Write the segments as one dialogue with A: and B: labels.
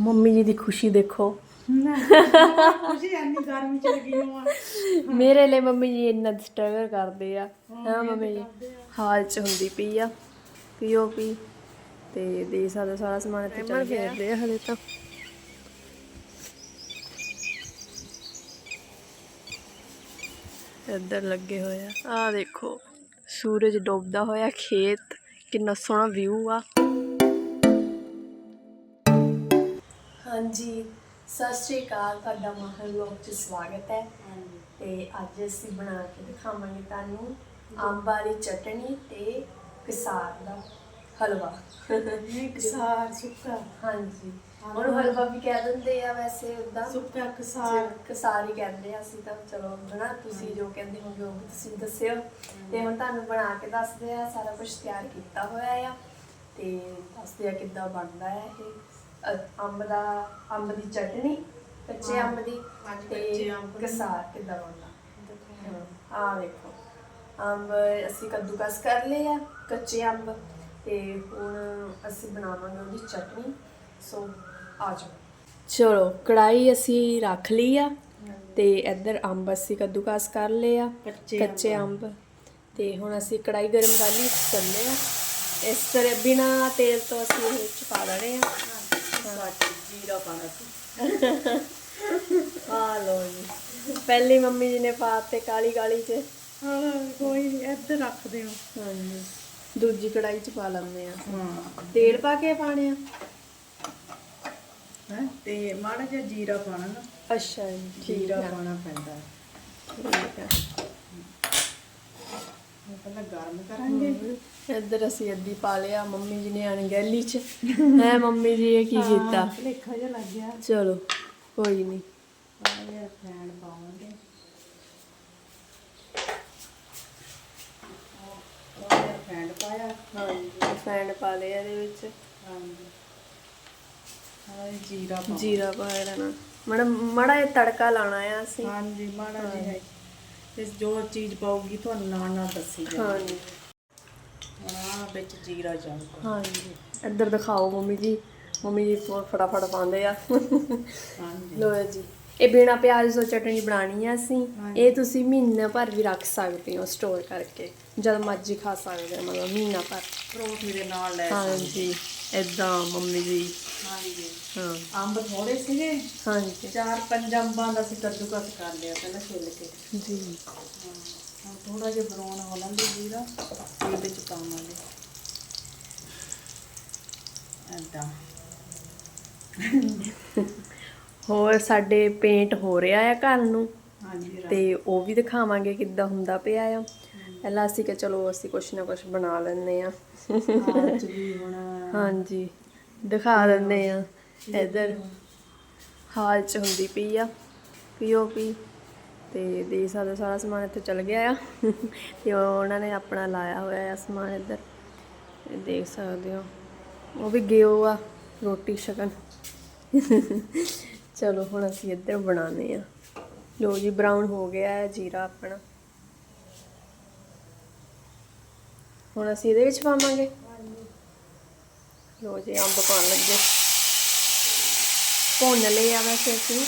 A: Mummy ਜੀ ਦੀ ਖੁਸ਼ੀ ਦੇਖੋ।
B: ਖੁਸ਼ੀ ਇੰਨੀ ਗਰਮੀ ਚ ਲੱਗੀ ਹੋਆ
A: ਮੇਰੇ ਲਈ ਮੰਮੀ ਜੀ ਇੰਨਾ ਸਟਰਗਲ ਕਰਦੇ ਆ। ਹਾਂ ਮੰਮੀ ਜੀ। ਹਾਲ ਚ ਹੁੰਦੀ ਪਈ ਆ। ਪੀਓ ਪੀ। ਤੇ ਦੇ ਸਾਡਾ ਸਾਰਾ ਸਮਾਨ ਇੱਥੇ ਚੱਲ ਗਿਆ। ਆ ਹਲੇ ਤਾਂ। ਇੱਧਰ ਲੱਗੇ ਹੋਏ ਆ। ਆ ਦੇਖੋ ਸੂਰਜ ਡੁੱਬਦਾ ਹੋਇਆ ਖੇਤ। ਕਿੰਨਾ ਸੋਹਣਾ ਵਿਊ ਆ। ਹਾਂਜੀ ਸਤਿ ਸ਼੍ਰੀ ਅਕਾਲ ਤੁਹਾਡਾ ਮਾਹਰ ਲੋਕ ਚ ਸਵਾਗਤ ਹੈ। ਤੇ ਅੱਜ ਅਸੀਂ ਬਣਾ ਕੇ ਦਿਖਾਵਾਂਗੇ ਤੁਹਾਨੂੰ ਅੰਬ ਵਾਲੀ ਚਟਣੀ ਤੇ ਕਿਸਾਰ ਦਾ ਹਲਵਾ।
B: ਕਸਾਰ ਸੁੱਕਾ।
A: ਹਾਂਜੀ। ਉਹਨੂੰ ਹਲਵਾ ਵੀ ਕਹਿ ਦਿੰਦੇ ਆ ਵੈਸੇ ਉਦਾਂ
B: ਸੁੱਕਾ ਕਸਾਰ।
A: ਕਿਸਾਰ ਹੀ ਕਹਿੰਦੇ ਆ ਅਸੀਂ ਤਾਂ ਚਲੋ ਹਨਾ ਤੁਸੀਂ ਜੋ ਕਹਿੰਦੇ ਹੋਗੇ ਉਹ ਤੁਸੀਂ ਦੱਸਿਓ। ਤੇ ਹੁਣ ਤੁਹਾਨੂੰ ਬਣਾ ਕੇ ਦੱਸਦੇ ਆ ਸਾਰਾ ਕੁਝ ਤਿਆਰ ਕੀਤਾ ਹੋਇਆ ਆ। ਤੇ ਦੱਸਦੇ ਆ ਕਿੱਦਾਂ ਬਣਦਾ ਹੈ ਇਹ। ਅ- ਅੰਬ ਦਾ ਅੰਬ ਦੀ ਚਟਣੀ ਕੱਚੇ ਅੰਬ ਦੀ
B: ਹਾਂਜੀ,
A: ਤੇ
B: ਕੱਚੇ ਅੰਬ ਦੀ।
A: ਕਿਸਾਰ ਕਿੱਦਾਂ ਬਣਦਾ? ਆ ਦੇਖੋ ਅੰਬ ਅਸੀਂ ਕੱਦੂਕਸ ਕਰ ਲਏ ਆ ਕੱਚੇ ਅੰਬ ਤੇ ਹੁਣ ਅਸੀਂ ਬਣਾਵਾਂਗੇ ਉਹਦੀ ਚਟਣੀ ਸੋ ਆ ਜਾਓ। ਚਲੋ ਕੜਾਈ ਅਸੀਂ ਰੱਖ ਲਈ ਆ ਤੇ ਇੱਧਰ ਅੰਬ ਅਸੀਂ ਕੱਦੂਕਸ ਕਰ ਲਏ ਆ
B: ਕੱਚੇ
A: ਕੱਚੇ ਅੰਬ। ਤੇ ਹੁਣ ਅਸੀਂ ਕੜਾਈ ਗਰਮ ਕਰ ਲਈ ਚੱਲੇ ਆ ਇਸ ਤਰ੍ਹਾਂ ਬਿਨਾ ਤੇਲ ਤੋਂ ਅਸੀਂ ਇਹ ਚ ਪਾ ਦੇਣੇ ਆ।
B: ਜੀਰਾ ਪਾਣਾ ਸੀ
A: ਆ ਲੋ ਜੀ ਪਹਿਲੀ ਮੰਮੀ ਜੀ ਨੇ ਪਾਤੇ ਕਾਲੀ ਕਾਲੀ ਚ।
B: ਹਾਂ ਕੋਈ ਨੀ, ਇੱਧਰ ਰੱਖ ਦਿਓ
A: ਹਾਂਜੀ। ਦੂਜੀ ਕੜਾਈ ਚ ਪਾ ਲੈਂਦੇ ਆ
B: ਹਾਂ।
A: ਤੇਲ ਪਾ ਕੇ ਪਾਣੇ ਆ?
B: ਹੈ? ਤੇ ਮਾੜਾ ਜਿਹਾ ਜੀਰਾ ਪਾਣਾ ਨਾ।
A: ਅੱਛਾ ਜੀ
B: ਜੀਰਾ ਪਾਣਾ ਪੈਂਦਾ ਹੈ।
A: ਠੀਕ ਆ
B: ਹੁਣ ਪਹਿਲਾਂ ਗਰਮ ਕਰਾਂਗੇ
A: ਇੱਧਰ ਅਸੀਂ ਅੱਧੀ ਪਾ ਲਿਆ ਮੰਮੀ ਜੀ ਨੇ ਅਣਗਹਿਲੀ ਚ। ਹੈ ਮੰਮੀ ਜੀ ਇਹ ਕੀ ਕੀਤਾ?
B: ਲੇਖਾ ਜਿਹਾ ਲੱਗ ਗਿਆ।
A: ਚਲੋ ਕੋਈ ਨਹੀਂ
B: ਜਿਹਾ ਫੈਨ ਜਿਹਾ ਫੈਨ ਪਾਇਆ।
A: ਹਾਂਜੀ ਫੈਨ ਪਾ ਲਿਆ ਇਹਦੇ ਵਿੱਚ।
B: ਹਾਂਜੀ। ਹਾਂ ਜੀਰਾ ਪਾ
A: ਜੀਰਾ ਪਾ ਲੈਣਾ। ਮੜਾ ਮੜਾ ਇਹ ਤੜਕਾ ਲਾਣਾ ਆ ਅਸੀਂ।
B: ਹਾਂਜੀ ਮਾੜਾ ਜਿਹਾ ਤੇ ਜੋ ਚੀਜ਼ ਪਾਉਗੀ ਤੁਹਾਨੂੰ ਨਾਲ ਨਾਲ ਦੱਸੀ ਜਾਵਾਂਗੇ।
A: ਹਾਂਜੀ।
B: ਹੁਣ ਆਹ ਵਿੱਚ ਜੀਰਾ ਜਾਊਗਾ
A: ਹਾਂਜੀ। ਇੱਧਰ ਦਿਖਾਓ ਮੰਮੀ ਜੀ। ਮੰਮੀ ਜੀ ਫ- ਫਟਾਫਟ ਪਾਉਂਦੇ ਆ।
B: ਹਾਂਜੀ।
A: ਲੋ ਜੀ। ਇਹ ਬਿਨਾ ਪਿਆਜ਼ ਤੋਂ ਚਟਣੀ ਬਣਾਣੀ ਆ ਅਸੀਂ। ਇਹ ਤੁਸੀਂ ਮਹੀਨਾ ਭਰ ਵੀ ਰੱਖ ਸਕਦੇ ਹੋ ਸਟੋਰ ਕਰਕੇ। ਜਦ ਮਰਜ਼ੀ ਖਾ ਸਕਦੇ ਹੋ ਮਤਲਬ ਮਹੀਨਾ ਭਰ।
B: ਪਰੌਂਠੇ ਦੇ ਨਾਲ ਲੈ ਸਕਦੇ
A: ਹਾਂਜੀ। ਇਦਾਂ ਮੰਮੀ ਜੀ।
B: ਹਾਂਜੀ।
A: ਹਾਂ।
B: ਅੰਬ ਥੋੜੇ ਸੀਗੇ।
A: ਹਾਂਜੀ।
B: ਚਾਰ ਪੰਜ ਅੰਬਾਂ ਦਾ ਅਸੀਂ ਕੱਦੂਕਸ ਕਰ ਲਿਆ ਪਹਿਲਾਂ ਛਿੱਲ ਕੇ।
A: ਜੀ।
B: ਹੁਣ ਥੋੜਾ ਜਿਹਾ ਬਰਾਉਨ ਹੋ ਲੈਂਦੇ ਜੀਰਾ। ਇਹ ਵਿੱਚ ਪਾਵਾਂਗੇ।
A: ਹੋਰ ਸਾਡੇ ਪੇਂਟ ਹੋ ਰਿਹਾ ਆ ਘਰ ਨੂੰ।
B: ਹਾਂਜੀ
A: ਤੇ ਉਹ ਵੀ ਦਿਖਾਵਾਂਗੇ ਕਿੱਦਾਂ ਹੁੰਦਾ ਪਿਆ ਆ। ਪਹਿਲਾਂ ਅਸੀਂ ਕਿ ਚਲੋ ਅਸੀਂ ਕੁਛ ਨਾ ਕੁਛ ਬਣਾ ਲੈਂਦੇ ਆ।
B: ਅੱਜ ਵੀ ਹੁਣ
A: ਹਾਂਜੀ ਦਿਖਾ ਦਿੰਦੇ ਆ। ਇੱਧਰ ਹਾਲ ਚ ਹੁੰਦੀ ਪਈ ਆ ਪੀਓ ਪੀ ਤੇ ਦੇ ਸਾਡਾ ਸਾਰਾ ਸਮਾਨ ਇੱਥੇ ਚਲ ਗਿਆ ਆ। ਤੇ ਉਹਨਾਂ ਨੇ ਆਪਣਾ ਲਾਇਆ ਹੋਇਆ ਆ ਸਮਾਨ ਇੱਧਰ। ਦੇਖ ਸਕਦੇ ਹੋ। ਉਹ ਵੀ ਗਿਓ ਆ, ਰੋਟੀ ਸ਼ਕਨ ਚਲੋ, ਹੁਣ ਅਸੀਂ ਇੱਧਰ ਬਣਾਉਂਦੇ ਆ ਲੋ ਜੀ ਬਰਾਊਨ ਹੋ ਗਿਆ ਹੈ ਜੀਰਾ ਆਪਣਾ। ਹੁਣ ਅਸੀਂ ਇਹਦੇ ਵਿੱਚ ਪਾਵਾਂਗੇ। ਲੋ ਜੀ, ਅੰਬ ਪਾਉਣ ਲੱਗੇ। ਭੁੰਨ ਲਏ ਆ ਵੈਸੇ ਅਸੀਂ।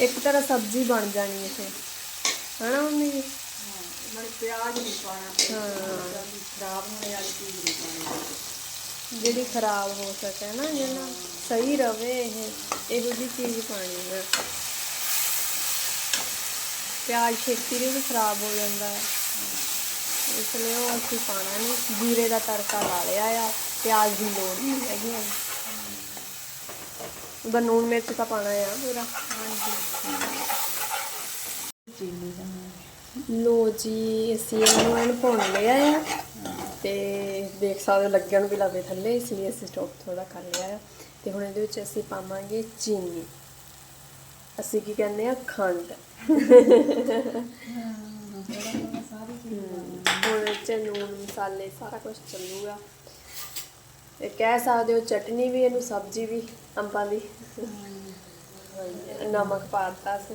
A: ਇੱਕ ਤਰ੍ਹਾਂ ਸਬਜ਼ੀ ਬਣ ਜਾਣੀ ਇਹ ਹਨਾ ਮੰਮੀ ਜੀ?
B: ਮਨ ਪਿਆਜ਼ ਨਹੀਂ ਪਾਣਾ
A: ਹਾਂ।
B: ਖਰਾਬ ਹੋਣੇ ਵਾਲੀ ਚੀਜ਼ ਨਹੀਂ ਪਾਣੀ
A: ਜਿਹੜੀ ਖਰਾਬ ਹੋ ਸਕੇ ਨਾ ਜਿਹੜਾ ਸਹੀ ਰਵੇ ਇਹ ਇਹੋ ਜਿਹੀ ਚੀਜ਼ ਪਾਣੀ ਹੈ। ਪਿਆਜ਼ ਛੇਤੀ ਵੀ ਖਰਾਬ ਹੋ ਜਾਂਦਾ ਹੈ। ਇਸ ਲਈ ਉਹ ਅਸੀਂ ਪਾਣਾ ਨਹੀਂ ਜੀਰੇ ਦਾ ਤੜਕਾ ਲਾ ਲਿਆ ਆ ਪਿਆਜ਼ ਦੀ ਲੋੜ ਨਹੀਂ ਹੈਗੀ ਹੁਣ। ਉਹਦਾ ਨੂਣ ਮਿਰਚ ਤਾਂ ਪਾਣਾ ਆ ਪੂਰਾ।
B: ਚੀਨੀ ਦਾ।
A: ਲੋ ਜੀ, ਅਸੀਂ ਇਹਨੂੰ ਇਹਨੂੰ ਭੁੰਨ ਲਿਆ ਆ ਤੇ ਦੇਖ ਸਕਦੇ ਹੋ ਲੱਗਣ ਨੂੰ ਵੀ ਲੱਗੇ ਥੱਲੇ ਇਸ ਲਈ ਅਸੀਂ ਸਟੋਪ ਥੋੜਾ ਕਰ ਲਿਆ ਆ। ਤੇ ਹੁਣ ਇਹਦੇ ਵਿੱਚ ਅਸੀਂ ਪਾਵਾਂਗੇ ਚੀਨੀ। ਅਸੀਂ ਕੀ ਕਹਿੰਦੇ ਆ? ਖੰਡ। ਹੁਣ 'ਚ ਨੂਨ ਮਸਾਲੇ, ਸਾਰਾ ਕੁਝ ਚੱਲੂਗਾ। ਤੇ ਕਹਿ ਸਕਦੇ ਹੋ ਚਟਨੀ ਵੀ, ਇਹਨੂੰ ਸਬਜ਼ੀ ਵੀ, ਅੰਬਾਂ ਦੀ। ਨਮਕ ਪਾ ਦਿੱਤਾ ਸੀ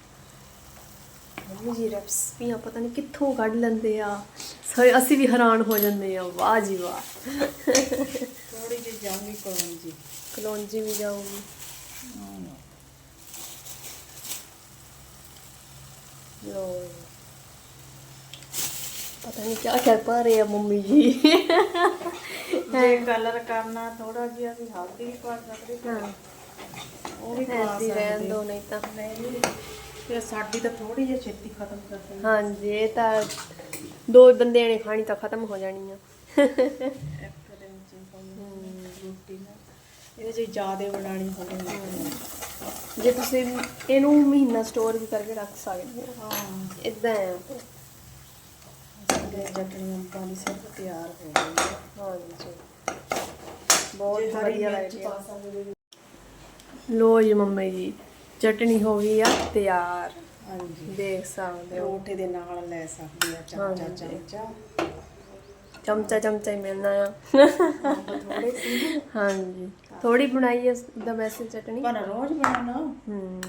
A: ਮੰਮੀ ਜੀ ਰੈਸਪੀਆਂ ਪਤਾ ਨਹੀਂ ਕਿੱਥੋਂ ਕੱਢ ਲੈਂਦੇ ਆ। ਸਾਰੇ ਅਸੀਂ ਵੀ ਹੈਰਾਨ ਹੋ ਜਾਂਦੇ ਆ। ਵਾਹ ਜੀ ਵਾਹ।
B: ਥੋੜੀ ਜਿਹੀ ਜਾਊਗੀ ਕਲੌਂਜੀ।
A: ਕਲੌਂਜੀ ਵੀ ਜਾਊਗੀ। ਲੋ ਪਤਾ ਨਹੀਂ ਕੀ ਕਰ ਪਾ ਰਹੇ ਆ ਮੰਮੀ ਜੀ।
B: ਜੇ ਕਲਰ ਕਰਨਾ ਥੋੜਾ ਜਿਹਾ ਅਸੀਂ ਹਲਦੀ ਵੀ ਪਾ ਸਕਦੇ
A: ਹਾਂ।
B: ਉਹ ਵੀ ਪਾ
A: ਐਸੀ ਰਹਿਣ
B: ਸਕਦੇ
A: ਦੋ ਨਹੀਂ ਤਾਂ।
B: ਨਹੀਂ। ਸਾਡੀ ਤਾਂ ਥੋੜੀ ਜਿਹੀ ਛੇਤੀ ਖਤਮ ਕਰ ਦਿੰਦੇ
A: ਹਾਂਜੀ ਇਹ ਤਾਂ ਦੋ ਬੰਦਿਆਂ ਨੇ ਖਾਣੀ ਤਾਂ ਖਤਮ ਹੋ ਜਾਣੀ ਆ।
B: ਇੱਕ ਦਿਨ ਚ ਸਾਨੂੰ ਰੋਟੀ ਨਾਲ। ਇਹਦੇ ਚ ਜ਼ਿਆਦਾ ਬਣਾਣੀ ਹੋਵੇ
A: ਜੇ ਤੁਸੀਂ ਇਹਨੂੰ ਮਹੀਨਾ ਸਟੋਰ ਵੀ ਕਰਕੇ ਰੱਖ ਸਕਦੇ ਹੋ।
B: ਹਾਂ।
A: ਇਦਾਂ ਹੈ
B: ਸਾਡੇ ਚਟਨੀ ਅੰਬਾਂ ਦੀ ਸਿਰਫ ਤਿਆਰ ਹੋ ਗਈ ਹੈ।
A: ਹਾਂਜੀ। ਬਹੁਤ ਵਧੀਆ
B: ਹੋ।
A: ਲੋ ਜੀ ਮੰਮੀ ਜੀ। ਚਟਨੀ ਹੋ ਗਈ ਆ ਤਿਆਰ।
B: ਹਾਂਜੀ।
A: ਦੇਖ ਸਕਦੇ ਹੋ।
B: ਪਰੋਠੇ ਦੇ ਨਾਲ ਲੈ ਸਕਦੇ ਆ ਚਮਚਾ
A: ਹਾਂਜੀ।
B: ਚਮਚਾ।
A: ਚਮਚਾ ਚਮਚਾ ਹੀ ਮਿਲਣਾ ਆ।
B: ਅੰਬ ਥੋੜੇ ਸੀ
A: ਹਾਂਜੀ। ਥੋੜੀ ਬਣਾਈ ਹੈ ਦਾ ਵੈਸੇ ਚਟਨੀ।
B: ਪਰ ਰੋਜ਼ ਬਣਾਉਣਾ।
A: ਹੂੰ।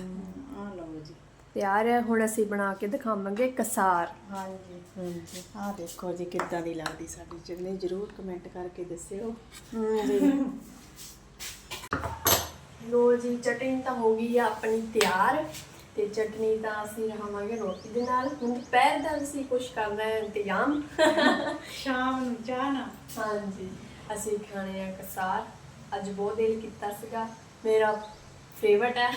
B: ਆ ਲਓ ਜੀ।
A: ਤਿਆਰ ਹੈ ਹੁਣ ਅਸੀਂ ਬਣਾ ਕੇ ਦਿਖਾਵਾਂਗੇ ਕਸਾਰ।
B: ਹਾਂਜੀ।
A: ਹਾਂਜੀ।
B: ਆ ਦੇਖੋ ਜੀ ਕਿੱਦਾਂ ਦੀ ਲੱਗਦੀ ਸਾਡੀ ਚਟਨੀ। ਜਰੂਰ ਕਮੈਂਟ ਕਰਕੇ ਦੱਸਿਓ।
A: ਜੀ। ਲੋ ਜੀ ਚਟਨੀ ਤਾਂ ਹੋ ਗਈ ਆ ਆਪਣੀ ਤਿਆਰ ਤੇ ਚਟਨੀ ਤਾਂ ਅਸੀਂ ਰਹਾਵਾਂਗੇ ਰੋਟੀ ਦੇ ਨਾਲ। ਹੁਣ ਦੁਪਹਿਰ ਦਾ ਅਸੀਂ ਕੁਝ ਕਰਨਾ ਹੈ ਇੰਤਜ਼ਾਮ।
B: ਸ਼ਾਮ ਨੂੰ ਚਾਹ ਨਾ
A: ਹਾਂਜੀ ਅਸੀਂ ਖਾਣੇ ਆ ਕਸਾਰ। ਅੱਜ ਬਹੁਤ ਦਿਲ ਕੀਤਾ ਸੀਗਾ। ਮੇਰਾ ਫੇਵਰਟ ਹੈ।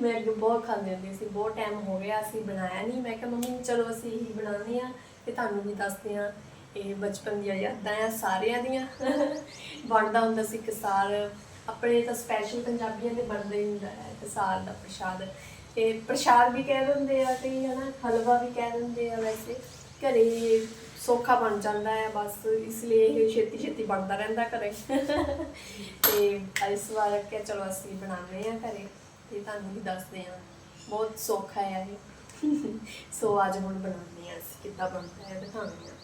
A: ਮੈਂ ਅੱਗੇ ਬਹੁਤ ਖਾਂਦੀ ਹੁੰਦੀ ਸੀ। ਬਹੁਤ ਟਾਈਮ ਹੋ ਗਿਆ ਅਸੀਂ ਬਣਾਇਆ ਨਹੀਂ। ਮੈਂ ਕਿਹਾ ਮੰਮੀ ਚਲੋ ਅਸੀਂ ਹੀ ਬਣਾਉਂਦੇ ਆ ਤੇ ਤੁਹਾਨੂੰ ਵੀ ਦੱਸਦੇ ਆ ਇਹ ਬਚਪਨ ਦੀਆਂ ਯਾਦਾਂ ਆ ਸਾਰਿਆਂ ਦੀਆਂ। ਬਣਦਾ ਹੁੰਦਾ ਸੀ ਕਸਾਰ। ਆਪਣੇ ਤਾਂ ਸਪੈਸ਼ਲ ਪੰਜਾਬੀਆਂ ਦੇ ਬਣਦਾ ਹੀ ਹੁੰਦਾ ਹੈ ਕਸਾਰ ਦਾ ਪ੍ਰਸ਼ਾਦ। ਇਹ ਪ੍ਰਸ਼ਾਦ ਵੀ ਕਹਿ ਦਿੰਦੇ ਆ ਤੇ ਹਨਾ, ਹਲਵਾ ਵੀ ਕਹਿ ਦਿੰਦੇ ਆ ਵੈਸੇ। ਘਰੇ ਸੌਖਾ ਬਣ ਜਾਂਦਾ ਹੈ, ਬਸ ਇਸ ਲਈ ਇਹ ਛੇਤੀ ਛੇਤੀ ਬਣਦਾ ਰਹਿੰਦਾ ਘਰੇ। ਤੇ ਇਸ ਵਾਰ ਕਿ ਚਲੋ ਅਸੀਂ ਬਣਾਉਂਦੇ ਆ ਘਰੇ, ਤੇ ਤੁਹਾਨੂੰ ਵੀ ਦੱਸਦੇ ਆ ਬਹੁਤ ਸੌਖਾ ਹੈ ਇਹ। ਸੋ ਅੱਜ ਹੁਣ ਬਣਾਉਂਦੇ ਆ ਅਸੀਂ, ਕਿੱਦਾਂ ਬਣਦਾ ਹੈ, ਦਿਖਾਉਂਦੇ ਆ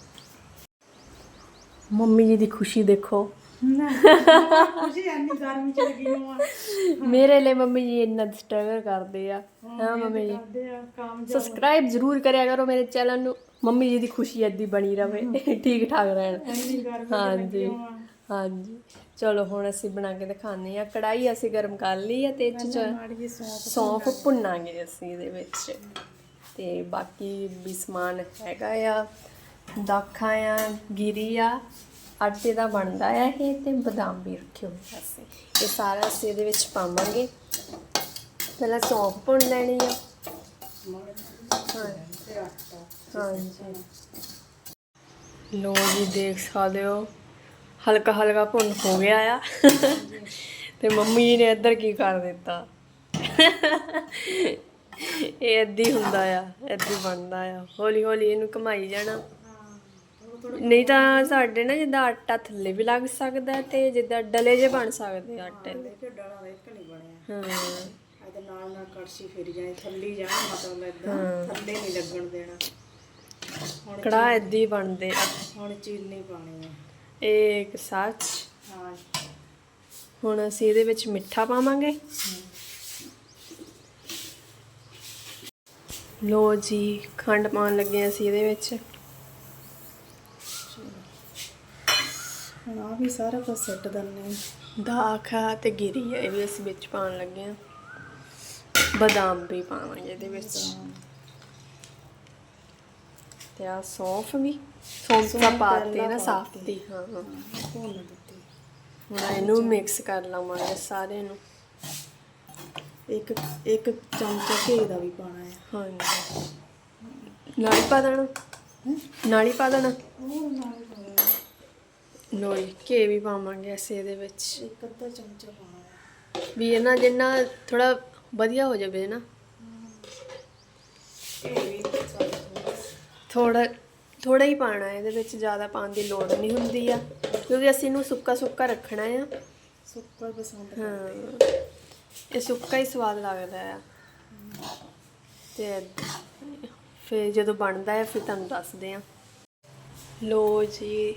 A: ਮੰਮੀ ਜੀ ਦੀ ਖੁਸ਼ੀ ਦੇਖੋ।
B: ਗਰਮੀ ਚ ਲੱਗੀ
A: ਮੇਰੇ ਲਈ ਮੰਮੀ ਜੀ ਇੰਨਾ ਸਟਰਗਲ ਕਰਦੇ ਆ। ਹਾਂ ਮੰਮੀ ਜੀ।
B: ਕਰਦੇ ਆ ਕੰਮ
A: ਸਬਸਕ੍ਰਾਈਬ ਜ਼ਰੂਰ ਕਰਿਆ ਕਰੋ ਮੇਰੇ ਚੈਨਲ ਨੂੰ। ਮੰਮੀ ਜੀ ਦੀ ਖੁਸ਼ੀ ਏਦੀ ਬਣੀ ਰਵੇ ਠੀਕ ਠਾਕ ਰਹਿਣ।
B: ਗਰਮੀ
A: ਹਾਂਜੀ ਹਾਂਜੀ। ਚਲੋ ਹੁਣ ਅਸੀਂ ਬਣਾ ਕੇ ਦਿਖਾਉਂਦੇ ਆ ਕੜਾਈ ਅਸੀਂ ਗਰਮ ਕਰ ਲਈ ਆ ਤੇ ਇਹ 'ਚ
B: ਮਾੜੀ ਸੌਂਫ
A: ਸੌਂਫ ਭੁੰਨਾਂਗੇ ਅਸੀਂ ਇਹਦੇ ਵਿੱਚ। ਤੇ ਬਾਕੀ ਵੀ ਸਮਾਨ ਹੈਗਾ ਆ। ਦਾਖਾਂ ਆ ਗਿਰੀ ਆ। ਆਟੇ ਦਾ ਬਣਦਾ ਆ ਇਹ ਤੇ ਬਦਾਮ ਵੀ ਰੱਖੇ ਹੋਏ ਅਸੀਂ। ਇਹ ਸਾਰਾ ਅਸੀਂ ਇਹਦੇ ਵਿੱਚ ਪਾਵਾਂਗੇ। ਪਹਿਲਾਂ ਸੌਂਫ ਭੁੰਨ ਲੈਣੀ ਆ। ਹਾਂਜੀ। ਲੋ ਜੀ, ਦੇਖ ਸਕਦੇ ਹੋ। ਹਲਕਾ ਹਲਕਾ ਭੁੰਨ ਹੋ ਗਿਆ ਆ। ਤੇ ਮੰਮੀ ਜੀ ਨੇ ਇੱਧਰ ਕੀ ਕਰ ਦਿੱਤਾ? ਇਹ ਏਦਾਂ ਹੁੰਦਾ ਆ ਏਦਾਂ ਬਣਦਾ ਆ। ਹੌਲੀ ਹੌਲੀ ਇਹਨੂੰ ਘਮਾਈ ਜਾਣਾ। ਨਹੀਂ ਤਾਂ ਸਾਡੇ ਨਾ ਜਿੱਦਾਂ ਆਟਾ ਥੱਲੇ ਵੀ ਲੱਗ ਸਕਦਾ ਤੇ ਜਿੱਦਾਂ ਡਲੇ ਜੇ ਬਣ ਸਕਦੇ ਆ ਆਟੇ ਦੇ।
B: ਕਿ ਡਾਲਾ ਦਾ ਇੱਕ ਨਹੀਂ ਬਣਿਆ।
A: ਹਾਂ।
B: ਇਹਦੇ ਨਾਲ ਨਾਲ ਕੜਛੀ ਫਿਰ ਜਾਏ ਥੱਲੀ ਜਾਣ ਮਤਲਬ ਏਦਾਂ ਥੱਲੇ ਨਹੀਂ ਲੱਗਣ ਦੇਣਾ। ਹੁਣ
A: ਕੜਾ ਹੀ ਬਣਦੇ ਆ।
B: ਹੁਣ ਚੀਨੀ ਪਾਣੀ
A: ਇਹ ਇੱਕ ਸੱਚ
B: ਹਾਂ
A: ਹੁਣ ਅਸੀਂ ਇਹਦੇ ਵਿੱਚ ਮਿੱਠਾ ਪਾਵਾਂਗੇ। ਲੋ ਜੀ ਖੰਡ ਪਾਉਣ ਲੱਗੇ ਅਸੀਂ ਇਹਦੇ ਵਿੱਚ।
B: ਹੁਣ ਆ ਵੀ ਸਾਰਾ ਕੁਝ ਸੈੱਟ ਦੰਨੇ
A: ਦਾਖਾ ਤੇ ਗਿਰੀ ਹੈ ਇਹ ਵੀ ਅਸੀਂ ਵਿੱਚ ਪਾਉਣ ਲੱਗੇ ਹਾਂ। ਬਦਾਮ ਵੀ ਪਾਵਾਂਗੇ ਇਹਦੇ ਵਿੱਚ। ਤੇ ਆ ਸੌਂਫ ਵੀ ਸੌਂਫ ਦਾ ਪਾਤੇ ਨਾ ਸਾਫ਼ ਦੀ। ਹਾਂ। ਹਾਂ।
B: ਭੁੰਨ ਦਿੱਤੀ।
A: ਹੁਣ ਇਹਨੂੰ ਮਿਕਸ ਕਰ ਲਵਾਂਗੇ ਸਾਰੇ ਨੂੰ।
B: ਇੱਕ ਇੱਕ ਚਮਚਾ ਘੀ ਦਾ ਵੀ ਪਾਣਾ ਹੈ।
A: ਹਾਂਜੀ। ਨਾਲੀ ਪਾ ਦੇਣਾ? ਨਾਲੀ ਪਾ ਦੇਣਾ?
B: ਉਹ ਨਾਲ।
A: ਲੋਈ ਘੇ ਵੀ ਪਾਵਾਂਗੇ ਅਸੀਂ ਇਹਦੇ ਵਿੱਚ।
B: ਇੱਕ ਅੱਧਾ ਚਮਚਾ ਹੈ
A: ਵੀ ਇਹ ਨਾ ਜਿੰਨਾ ਥੋੜਾ ਵਧੀਆ ਹੋ ਜਾਵੇ ਨਾ।
B: ਇਹ ਵੀ
A: ਥੋੜਾ ਥੋੜਾ ਹੀ ਪਾਣਾ ਇਹਦੇ ਵਿੱਚ ਜ਼ਿਆਦਾ ਪਾਉਣ ਦੀ ਲੋੜ ਨਹੀਂ ਹੁੰਦੀ ਆ। ਕਿਉਂਕਿ ਅਸੀਂ ਇਹਨੂੰ ਸੁੱਕਾ ਸੁੱਕਾ ਰੱਖਣਾ ਆ।
B: ਸੁੱਕਾ ਪਸੰਦ
A: ਹਾਂ। ਇਹ ਸੁੱਕਾ ਹੀ ਸਵਾਦ ਲੱਗਦਾ ਆ। ਤੇ ਫਿਰ ਜਦੋਂ ਬਣਦਾ ਹੈ ਫਿਰ ਤੁਹਾਨੂੰ ਦੱਸਦੇ ਆ। ਲੋ ਜੀ।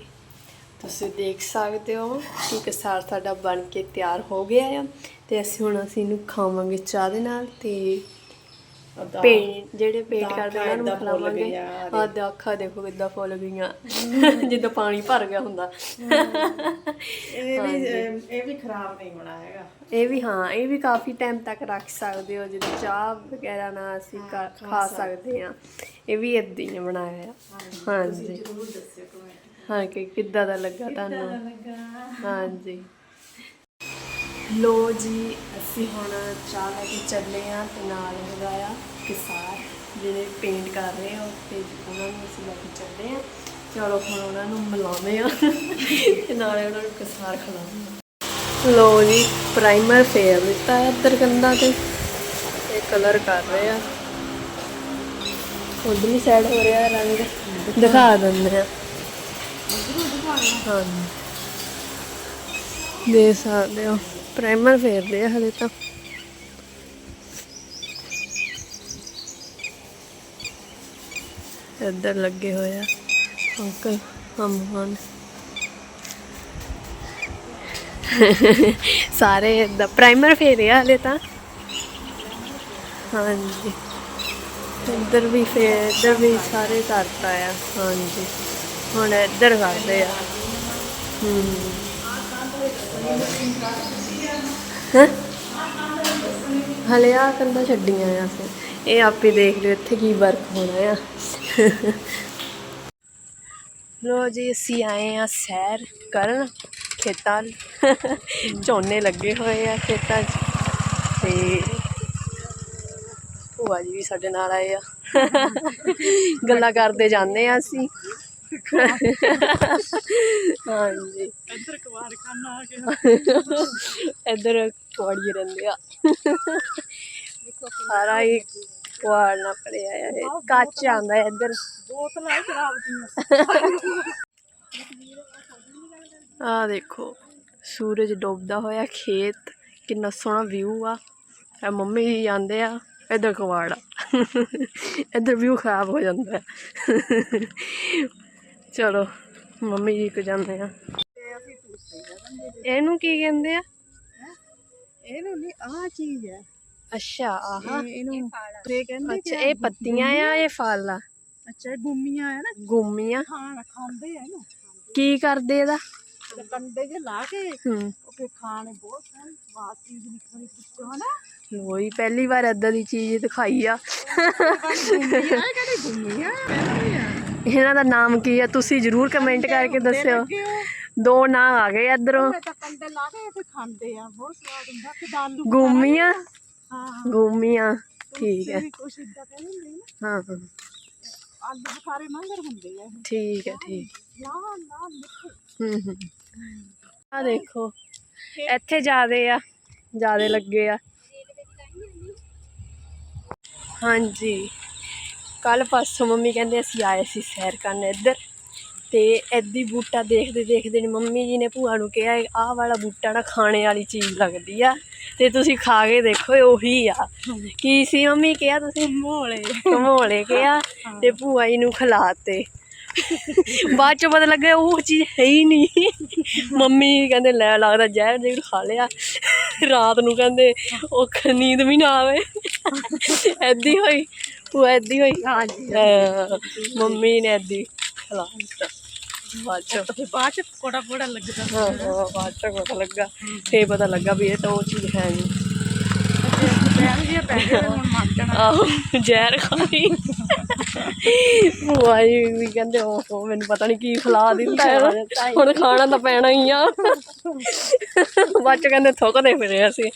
A: ਤੁਸੀਂ ਦੇਖ ਸਕਦੇ ਹੋ ਕਿ ਕਸਾਰ ਸਾਡਾ ਬਣ ਕੇ ਤਿਆਰ ਹੋ ਗਿਆ ਆ ਤੇ ਅਸੀਂ ਹੁਣ ਅਸੀਂ ਇਹਨੂੰ ਖਾਵਾਂਗੇ ਚਾਹ ਦੇ ਨਾਲ ਤੇ ਪੇਂਟ ਜਿਹੜੇ ਪੇਂਟ ਕਰਦੇ ਉਹਨਾਂ ਨੂੰ ਖਿਲਾਵਾਂਗੇ। ਆਹ ਦੇ ਅੱਖਾਂ ਦੇਖੋ ਕਿੱਦਾਂ ਫੁੱਲ ਗਈਆਂ ਜਿੱਦਾਂ ਪਾਣੀ ਭਰ ਗਿਆ ਹੁੰਦਾ।
B: ਇਹ ਵੀ ਇਹ ਵੀ ਖਰਾਬ ਨਹੀਂ ਹੋਣਾ ਹੈਗਾ।
A: ਇਹ ਵੀ ਹਾਂ ਇਹ ਵੀ ਕਾਫੀ ਟਾਈਮ ਤੱਕ ਰੱਖ ਸਕਦੇ ਹੋ। ਜਿੱਦਾਂ ਚਾਹ ਵਗੈਰਾ ਨਾਲ ਅਸੀਂ ਖਾ ਸਕਦੇ ਹਾਂ। ਇਹ ਵੀ ਏਦਾਂ ਹੀ ਬਣਾਇਆ ਆ। ਹਾਂਜੀ
B: ਜ਼ਰੂਰ ਦੱਸਿਓ ਕਮੈਂਟ।
A: ਹਾਂ ਕਿ ਕਿੱਦਾਂ ਦਾ ਲੱਗਾ ਤੁਹਾਨੂੰ? ਹਾਂਜੀ। ਲੋ ਜੀ ਅਸੀਂ ਹੁਣ ਚਾਹ ਲੈ ਕੇ ਚੱਲੇ ਆ ਤੇ ਨਾਲ ਲਗਾਇਆ ਕਿਸਾਰ ਜਿਹੜੇ ਪੇਂਟ ਕਰ ਰਹੇ ਆ ਤੇ ਉਹਨਾਂ ਨੂੰ ਅਸੀਂ ਲੈ ਕੇ ਚੱਲੇ ਆ ਚਲੋ ਹੁਣ ਉਹਨਾਂ ਨੂੰ ਮਿਲਾਉਂਦੇ ਆ ਤੇ ਨਾਲੇ ਉਹਨਾਂ ਨੂੰ ਕਿਸਾਰ ਖਿਲਾਉਂਦੇ ਲੋ ਜੀ ਪ੍ਰਾਈਮਰ ਫੇਰ ਦਿੱਤਾ ਹੈ ਇੱਧਰ ਕੰਧਾਂ ਤੇ। ਤੇ ਕਲਰ ਕਰ ਰਹੇ ਆ। ਉਧਰਲੀ ਸਾਈਡ ਹੋ ਰਿਹਾ ਰੰਗ। ਦਿਖਾ ਦਿੰਦੇ ਆ ਹਾਂਜੀ। ਦੇ ਸਕਦੇ ਹੋ। ਪ੍ਰਾਈਮਰ ਫੇਰਦੇ ਆ ਹਲੇ ਤਾਂ। ਇੱਧਰ ਲੱਗੇ ਹੋਏ ਅੰਕਲ ਹਮ ਸਾਰੇ ਇੱਦਾਂ ਪ੍ਰਾਈਮਰ ਫੇਰਿਆ ਹਲੇ ਤਾਂ। ਹਾਂਜੀ। ਇੱਧਰ ਵੀ ਫੇਰ, ਇੱਧਰ ਵੀ ਸਾਰੇ ਕਰਤਾ ਆ। ਹਾਂਜੀ। ਹੁਣ ਇੱਧਰ ਕਰਦੇ ਆ। ਹੂੰ। ਹਲੇ ਆ ਕੰਦਾ ਛੱਡੀਆਂ ਆ ਫਿਰ। ਇਹ ਆਪੇ ਦੇਖ ਲਿਓ ਇੱਥੇ ਕੀ ਵਰਕ ਹੋਣਾ ਆ। ਲੋ ਜੀ, ਅਸੀਂ ਆਏ ਆ ਸੈਰ ਕਰਨ ਖੇਤਾਂ ਝੋਨੇ ਲੱਗੇ ਹੋਏ ਆ ਖੇਤਾਂ 'ਚ। ਤੇ ਭੂਆ ਜੀ ਵੀ ਸਾਡੇ ਨਾਲ ਆਏ ਆ। ਗੱਲਾਂ ਕਰਦੇ ਜਾਂਦੇ ਆ ਅਸੀਂ। ਹਾਂਜੀ।
B: ਇੱਧਰ ਕਵਾਰ ਖਾਨਾ ਆ ਗਿਆ।
A: ਇੱਧਰ ਕੁਆੜੀਏ ਰਹਿੰਦੇ ਆ। ਸਾਰਾ ਹੀ ਕੁਆੜਨਾ ਪੜਿਆ ਆ ਇਹ। ਕੱਚ ਆਂਦਾ ਹੈ ਇੱਧਰ।
B: ਬੋਤਲਾਂ ਸ਼ਰਾਬ ਦੀਆਂ
A: ਆ ਦੇਖੋ ਸੂਰਜ ਡੁੱਬਦਾ ਹੋਇਆ ਖੇਤ। ਕਿੰਨਾ ਸੋਹਣਾ ਵਿਊ ਆ। ਇਹ ਮੰਮੀ ਜੀ ਜਾਂਦੇ ਆ ਇੱਧਰ ਕੁਆੜਾ ਇੱਧਰ ਵਿਊ ਖਰਾਬ ਹੋ ਜਾਂਦਾ। ਹੈ ਚਲੋ ਮੰਮੀ ਜੀ ਕੋ ਜਾਂਦੇ ਆ। ਇਹਨੂੰ ਕੀ ਕਹਿੰਦੇ ਆ?
B: ਇਹਨੂੰ ਨਹੀਂ ਆ ਚੀਜ਼ ਹੈ।
A: ਅੱਛਾ ਆਹਾ।
B: ਇਹਨੂੰ ਤੇ ਕਹਿੰਦੇ
A: ਅੱਛਾ ਇਹ ਪੱਤੀਆਂ ਆ ਇਹ ਫਲ ਆ?
B: ਅੱਛਾ ਇਹ ਗੁੰਮੀਆਂ ਹੈ ਨਾ।
A: ਗੁੰਮੀਆਂ।
B: ਖਾਣ ਖਾਂਦੇ ਆ ਇਹਨੂੰ।
A: ਕੀ ਕਰਦੇ ਇਹਦਾ?
B: ਕੰਡੇ ਜੇ ਲਾ ਕੇ
A: ਹੂੰ।
B: ਉਹ ਖਾਣੇ ਬਹੁਤ ਸਵਾਦ ਚੀਜ਼ ਨਿਕਲਦੀ ਵਿੱਚੋਂ ਹਨਾ?
A: ਲੋਈ ਪਹਿਲੀ ਵਾਰ ਏਦਾਂ ਦੀ ਚੀਜ਼ ਦਿਖਾਈ ਆ।
B: ਕਹਿੰਦੇ ਗੁੰਮੀਆਂ
A: ਇਹਨਾਂ ਦਾ ਨਾਮ ਕੀ ਆ? ਤੁਸੀਂ ਜਰੂਰ ਕਮੈਂਟ ਕਰਕੇ ਦੱਸਿਓ। ਦੋ ਨਾਂ ਆ ਗਏ ਇਧਰੋਂ।
B: ਤਾਂ ਕੰਡੇ ਲਾ ਕੇ ਤੇ ਖਾਂਦੇ ਆ। ਬਹੁਤ ਸਵਾਦ ਹੁੰਦਾ ਤੇ ਦਾਲੂ
A: ਗੁੰਮੀਆਂ?
B: ਹਾਂ
A: ਗੁੰਮੀਆਂ। ਠੀਕ ਹੈ
B: ਵੀ ਕੁਛ ਇਦਾਂ ਕਹਿੰਦੇ ਹੁੰਦੇ ਨਾ।
A: ਹਾਂ ਹਾਂ।
B: ਆਲੂ ਬੁਖਾਰੇ ਮੰਗਰ ਹੁੰਦੇ ਆ
A: ਠੀਕ ਹੈ ਠੀਕ।
B: ਨਾ ਨਾ ਮਿੱਠੇ।
A: ਹੂੰ ਹੂੰ। ਆ ਦੇਖੋ। ਇੱਥੇ ਜਿਆਦੇ ਆ। ਜਿਆਦੇ ਲੱਗੇ ਆ। ਹਾਂਜੀ। ਕੱਲ ਪਰਸੋਂ ਮੰਮੀ ਕਹਿੰਦੇ ਅਸੀਂ ਆਏ ਸੀ ਸੈਰ ਕਰਨ ਇੱਧਰ ਤੇ ਐਦੀ ਬੂਟਾ ਦੇਖਦੇ ਦੇਖਦੇ ਨੇ ਮੰਮੀ ਜੀ ਨੇ ਭੂਆ ਨੂੰ ਕਿਹਾ ਆਹ ਵਾਲਾ ਬੂਟਾ ਨਾ ਖਾਣੇ ਵਾਲੀ ਚੀਜ਼ ਲੱਗਦੀ ਆ ਤੇ ਤੁਸੀਂ ਖਾ ਕੇ ਦੇਖੋ ਇਹ ਉਹੀ ਆ। ਕੀ ਸੀ ਮੰਮੀ ਕਿਹਾ ਤੁਸੀਂ?
B: ਮੋਲੇ
A: ਘਮੋਲੇ ਕਿਹਾ ਤੇ ਭੂਆ ਜੀ ਨੂੰ ਖਿਲਾਤੇ। ਬਾਅਦ ਚ ਪਤਾ ਲੱਗਾ ਉਹ ਚੀਜ਼ ਹੈ ਹੀ ਨਹੀਂ। ਮੰਮੀ ਕਹਿੰਦੇ ਲੈ ਲੱਗਦਾ ਜ਼ਹਿਰ ਜ਼ਹਿਰ ਖਾ ਲਿਆ। ਰਾਤ ਨੂੰ ਕਹਿੰਦੇ ਉਹ ਨੀਂਦ ਵੀ ਨਾ ਆਵੇ। ਐਦੀ ਹੋਈ ਭੂਆ ਐਦੀ ਹੋਈ।
B: ਹਾਂਜੀ।
A: ਮੰਮੀ ਨੇ ਐਦੀ ਖਿਲਾ ਦਿੱਤਾ। ਬਾਅਦ ਚ।
B: ਤੇ ਬਾਅਦ ਚ ਕੋੜਾ ਕੋੜਾ ਲੱਗਦਾ।
A: ਹਾਂ ਹਾਂ, ਬਾਅਦ ਚ ਪਤਾ ਲੱਗਾ। ਫੇਰ ਪਤਾ ਲੱਗਾ ਵੀ ਇਹ ਤਾਂ ਉਹ ਚੀਜ਼ ਹੈ ਨਹੀਂ। ਜ਼ਹਿਰ ਖਾਈ ਭੂਆ ਜੀ ਵੀ ਕਹਿੰਦੇ ਉਹ ਮੈਨੂੰ ਪਤਾ ਨਹੀਂ ਕੀ ਖਿਲਾ ਦਿੱਤਾ ਹੈ ਹੁਣ ਖਾਣਾ ਤਾਂ ਪੈਣਾ ਹੀ ਆ। ਬਾਅਦ ਚ ਕਹਿੰਦੇ, ਥੁੱਕਦੇ ਫਿਰੇ ਅਸੀਂ।